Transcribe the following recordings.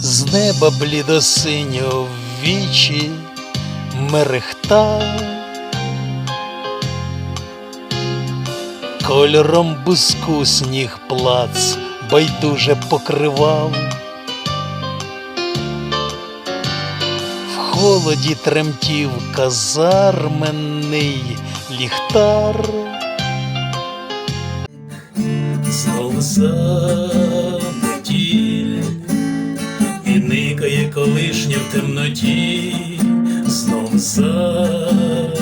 З неба блідосиньо в вічі мерехта, кольором буску сніг плац байдуже покривав. В холоді тремтів казарменний ліхтар. Знов колишня в темноті, знов запотіль.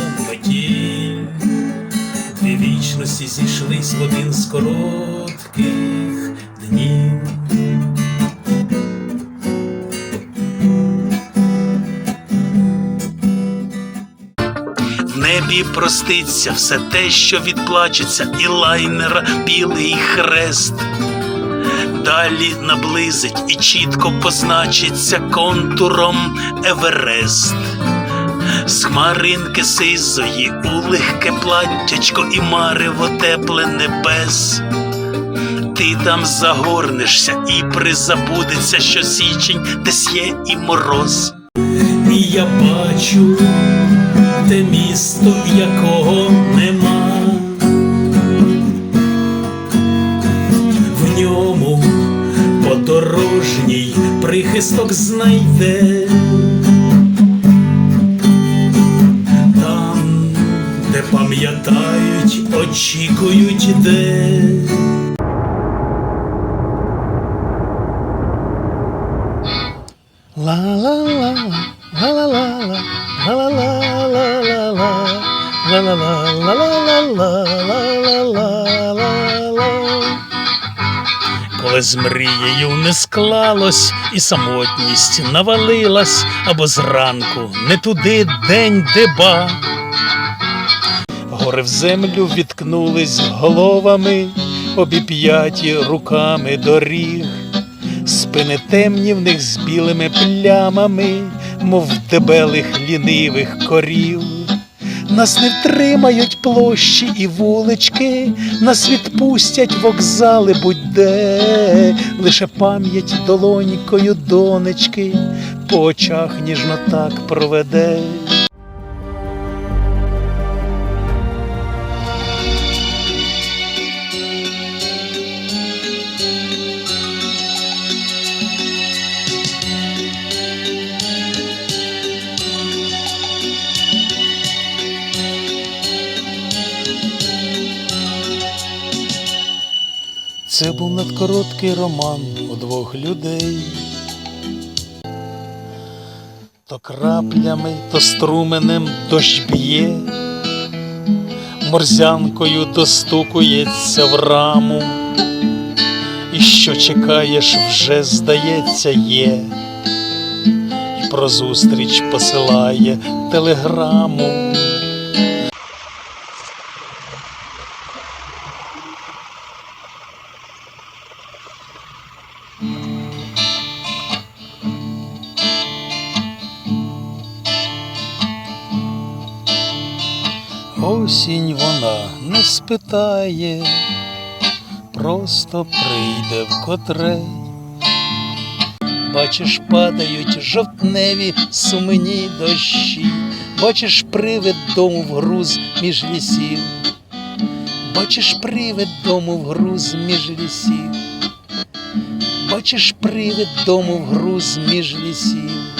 Дві вічності зійшлись в один з коротких днів. В небі проститься все те, що відплачеться, і лайнера білий хрест. Далі наблизить і чітко позначиться контуром Еверест. З хмаринки сизої у легке платтячко і марево тепле небес. Ти там загорнешся і призабудеться, що січень десь є і мороз. І я бачу те місто, якого нема. дорожній прихисток знайде, там, де пам'ятають, очікують де. Ла-ла-ла, ла-ла-ла, ла-ла-ла, ла-ла-ла, ла-ла-ла, ла-ла-ла, ла-ла-ла. Коли з мрією не склалось і самотність навалилась, або зранку не туди день деба. Гори в землю відкнулись головами, обіп'яті руками доріг. Спини темні в них з білими плямами, мов дебелих лінивих корів. Нас не втримають площі і вулички, нас відпустять вокзали будь-де, лише пам'ять долонькою донечки по очах ніжно так проведе. Це був надкороткий роман у двох людей. То краплями, то струменем дощ б'є, морзянкою достукується в раму, і що чекаєш, вже здається, є, і про зустріч посилає телеграму. Осінь вона не спитає, просто прийде вкотре. Бачиш, падають жовтневі сумні дощі, бачиш привид дому в груз між лісів, бачиш привид дому в груз між лісів, бачиш привид дому в груз між лісів.